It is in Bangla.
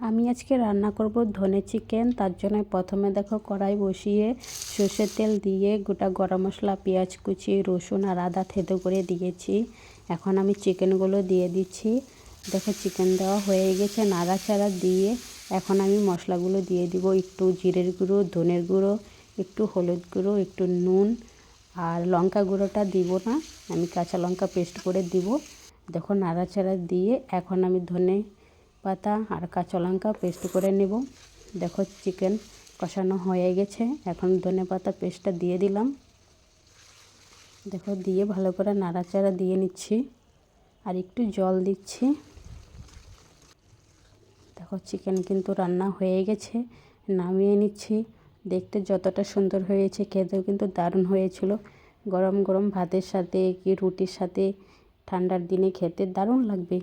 আমি আজকে রান্না করব ধনে চিকেন। তার জন্য প্রথমে দেখো কড়াই বসিয়ে সর্ষের তেল দিয়ে গোটা গরম মশলা, পেঁয়াজ কুচি, রসুন আর আদা থেতো করে দিয়েছি। এখন আমি চিকেনগুলো দিয়ে দিচ্ছি। দেখো চিকেন দেওয়া হয়ে গেছে, নাড়াচাড়া দিয়ে এখন আমি মশলাগুলো দিয়ে দিব একটু জিরের গুঁড়ো, ধনের গুঁড়ো, একটু হলুদ গুঁড়ো, একটু নুন আর লঙ্কা গুঁড়োটা দিব না, আমি কাঁচা লঙ্কা পেস্ট করে দিব। দেখো নাড়াচাড়া দিয়ে এখন আমি ধনে পাতা আর কাঁচা লঙ্কা পেস্ট করে নেব। দেখো চিকেন কষানো হয়ে গেছে। এখন ধনে পাতা পেস্টটা দিয়ে দিলাম। দেখো দিয়ে ভালো করে নাড়াচাড়া দিয়ে নিচ্ছি। আর একটু জল দিচ্ছি। দেখো চিকেন কিন্তু রান্না হয়ে গেছে। নামিয়ে নিচ্ছি। দেখতে যতটা সুন্দর হয়েছে, খেতেও কিন্তু দারুণ হয়েছিল। গরম গরম ভাতের সাথে কি রুটির সাথে ঠান্ডার দিনে খেতে দারুণ লাগবে।